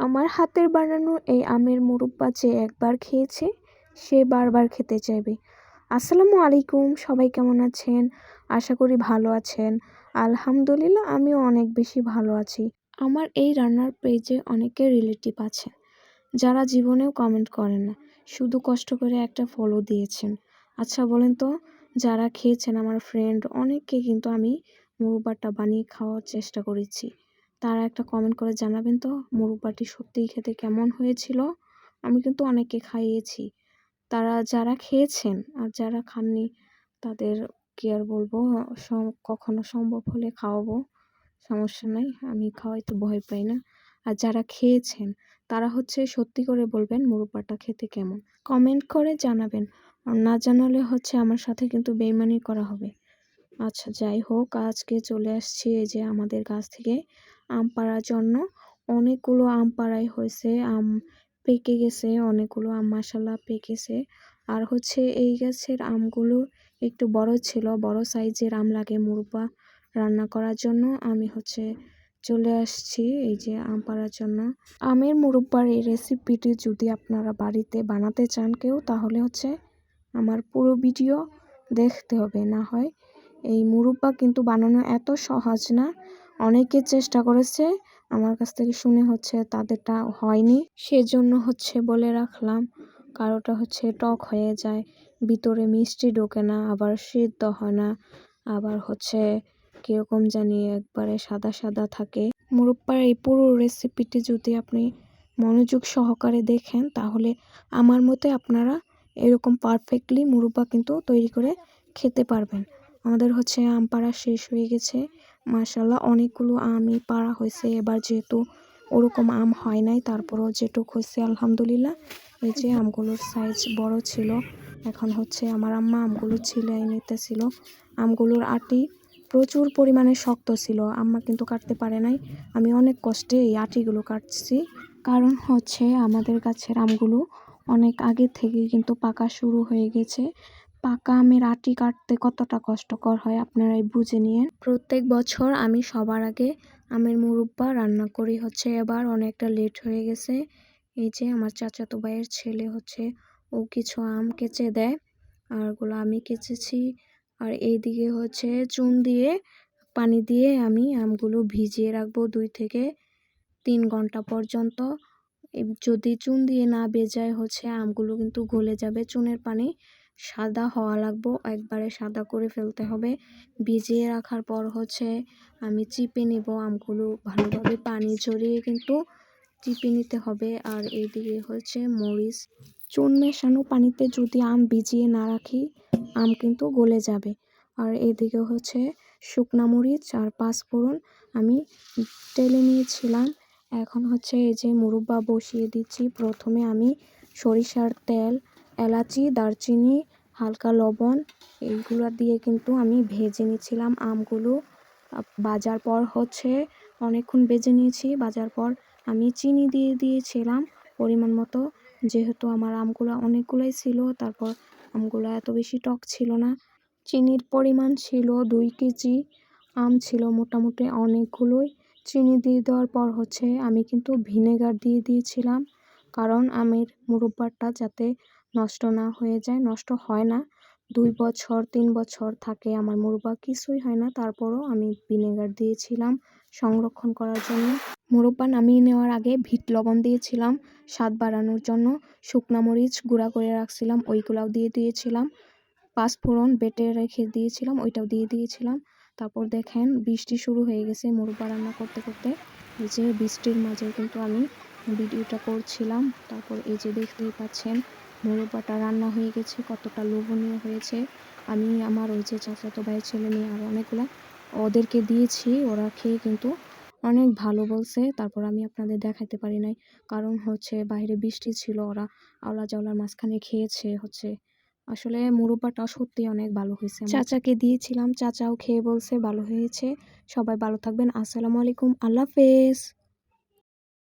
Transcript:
আমার হাতের বানানো এই আমের মুরব্বা যে একবার খেয়েছে, সে বারবার খেতে চাইবে। আসসালামু আলাইকুম, সবাই কেমন আছেন? আশা করি ভালো আছেন। আলহামদুলিল্লাহ, আমিও অনেক বেশি ভালো আছি। আমার এই রান্নার পেজে অনেকে রিলেটিভ আছে যারা জীবনেও কমেন্ট করেন না, শুধু কষ্ট করে একটা ফলো দিয়েছেন। আচ্ছা বলেন তো, যারা খেয়েছেন আমার ফ্রেন্ড অনেককে কিন্তু আমি মুরব্বাটা বানিয়ে খাওয়ার চেষ্টা করেছি। তারা একটা কমেন্ট করে জানাবেন তো, মুরব্বাটি সত্যিই খেতে কেমন হয়েছিল? আমি কিন্তু অনেককে খাইয়েছি। তারা যারা খেয়েছেন আর যারা খাননি, তাদের কি আর বলব কখনো সম্ভব হলে খাওয়াবো, সমস্যা নাই, আমি খাওয়াইতে ভয় পাই না। আর যারা খেয়েছেন, তারা হচ্ছে সত্যি করে বলবেন মুরব্বাটা খেতে কেমন। কমেন্ট করে জানাবেন। না জানালে হচ্ছে আমার সাথে কিন্তু বেইমানি করা হবে। আচ্ছা যাই হোক, আজকে চলে আসছি এই যে আমাদের গাছ থেকে। আম পাড়ার জন্য। অনেকগুলো আম পাড়াই হয়েছে, আম পেকে গেছে, অনেকগুলো আম মাসাল্লাহ পেকেছে। আর হচ্ছে এই গাছের আমগুলো একটু বড় ছিল, বড় সাইজের আম লাগে মুরব্বা রান্না করার জন্য। আমি হচ্ছে চলে আসছি এই যে আম পাড়ার জন্য। আমের মুরব্বার এই রেসিপিটি যদি আপনারা বাড়িতে বানাতে চান কেউ, তাহলে হচ্ছে আমার পুরো ভিডিও দেখতে হবে। না হয় এই মুরব্বা কিন্তু বানানো এত সহজ না। অনেকে চেষ্টা করেছে, আমার কাছ থেকে শুনে হচ্ছে তাদেরটা হয়নি। সেজন্য হচ্ছে বলে রাখলাম, কারোটা হচ্ছে টক হয়ে যায়, ভিতরে মিষ্টি ঢোকে না, আবার সিদ্ধ হয় না, আবার হচ্ছে কীরকম জানি একবারে সাদা সাদা থাকে। মুরব্বার এই পুরো রেসিপিটি যদি আপনি মনোযোগ সহকারে দেখেন, তাহলে আমার মতে আপনারা এরকম পারফেক্টলি মুরব্বা কিন্তু তৈরি করে খেতে পারবেন। আমাদের হচ্ছে আম পাড়া শেষ হয়ে গেছে। মাশাল্লাহ অনেকগুলো আমই পাড়া হয়েছে। এবার যেহেতু ওরকম আম হয় নাই, তারপরও যেটুক হয়েছে, আলহামদুলিল্লাহ। এই যে আমগুলোর সাইজ বড় ছিল, এখন হচ্ছে আমার আম্মা আমগুলো ছিলাই নিতেছিল। আমগুলোর আটি প্রচুর পরিমাণে শক্ত ছিল, আম্মা কিন্তু কাটতে পারে নাই। আমি অনেক কষ্টে এই আটিগুলো কাটছি। কারণ হচ্ছে আমাদের গাছের আমগুলো অনেক আগে থেকে কিন্তু পাকা শুরু হয়ে গেছে। পাকা আমের আটি কাটতে কতটা কষ্টকর হয় আপনারাই বুঝে নিয়ে প্রত্যেক বছর আমি সবার আগে আমের মুরব্বা রান্না করি হচ্ছে, এবার অনেকটা লেট হয়ে গেছে। এই যে আমার চাচাতো ভাইয়ের ছেলে হচ্ছে, ও কিছু আম কেচে দেয়, আর ওগুলো আমি কেচেছি। আর এইদিকে হচ্ছে চুন দিয়ে, পানি দিয়ে আমি আমগুলো ভিজিয়ে রাখব দুই থেকে তিন ঘণ্টা পর্যন্ত। যদি চুন দিয়ে না বেজায় হচ্ছে, আমগুলো কিন্তু গলে যাবে চুনের পানি। সাদা হওয়া লাগবো, একবারে সাদা করে ফেলতে হবে। ভিজিয়ে রাখার পর হচ্ছে আমি চিপে নিব আমগুলো ভালোভাবে পানি ঝরিয়ে কিন্তু চিপে নিতে হবে। আর এইদিকে হচ্ছে মরিচ, চুন মেশানো পানিতে যদি আম ভিজিয়ে না রাখি, আম কিন্তু গলে যাবে। আর এদিকে হচ্ছে শুকনা মরিচ আর পাঁচফোড়ন আমি টেলে নিয়েছিলাম। এখন হচ্ছে এই যে মুরব্বা বসিয়ে দিচ্ছি। প্রথমে আমি সরিষার তেল এলাচি, দারচিনি, হালকা লবণ, এইগুলো দিয়ে কিন্তু আমি ভেজে নিয়েছিলাম আমগুলো। বাজার পর হচ্ছে অনেকক্ষণ বেজে নিয়েছি। বাজার পর আমি চিনি দিয়ে দিয়েছিলাম পরিমাণ মতো। যেহেতু আমার আমগুলো অনেকগুলোই ছিল, তারপর আমগুলো এত বেশি টক ছিল না। চিনির পরিমাণ ছিল দুই কেজি। আম ছিল মোটামুটি অনেকগুলোই। চিনি দিয়ে দেওয়ার পর হচ্ছে আমি কিন্তু ভিনেগার দিয়ে দিয়েছিলাম। কারণ আমের মুরব্বাটা যাতে নষ্ট না হয়ে যায়, নষ্ট হয় না। দুই বছর, তিন বছর থাকে আমার মুরব্বা, কিছুই হয় না। তারপরও আমি ভিনেগার দিয়েছিলাম সংরক্ষণ করার জন্য। মুরব্বা নামিয়ে নেওয়ার আগে ভিট লবণ দিয়েছিলাম, স্বাদ বাড়ানোর জন্য। শুকনা মরিচ গুঁড়া করে রাখছিলাম, ওইগুলাও দিয়ে দিয়েছিলাম। পাঁচফোড়ন বেটে রেখে দিয়েছিলাম, ওইটাও দিয়ে দিয়েছিলাম। তারপর দেখেন, বৃষ্টি শুরু হয়ে গেছে মুরব্বা রান্না করতে করতে। যে বৃষ্টির মাঝে কিন্তু আমি ভিডিওটা করছিলাম। তারপর এই যে দেখতেই পাচ্ছেন মোরব্বাটা রান্না হয়ে গেছে, কতটা লোভনীয় হয়েছে। আমি, আমার ওই যে চাচাতো ভাইয়ের ছেলে মেয়ে আর অনেকগুলো ওদেরকে দিয়েছি, ওরা খেয়ে কিন্তু অনেক ভালো বলছে। তারপর আমি আপনাদের দেখাতে পারি নাই, কারণ হচ্ছে বাইরে বৃষ্টি ছিল, ওরা আওলা জাওলার মাঝখানে খেয়েছে, হচ্ছে আসলে মুরব্বাটা সত্যি অনেক ভালো হয়েছে চাচাকে দিয়েছিলাম, চাচাও খেয়ে বলছে, ভালো হয়েছে। সবাই ভালো থাকবেন, আসসালামু আলাইকুম, আল্লাহ হাফেজ।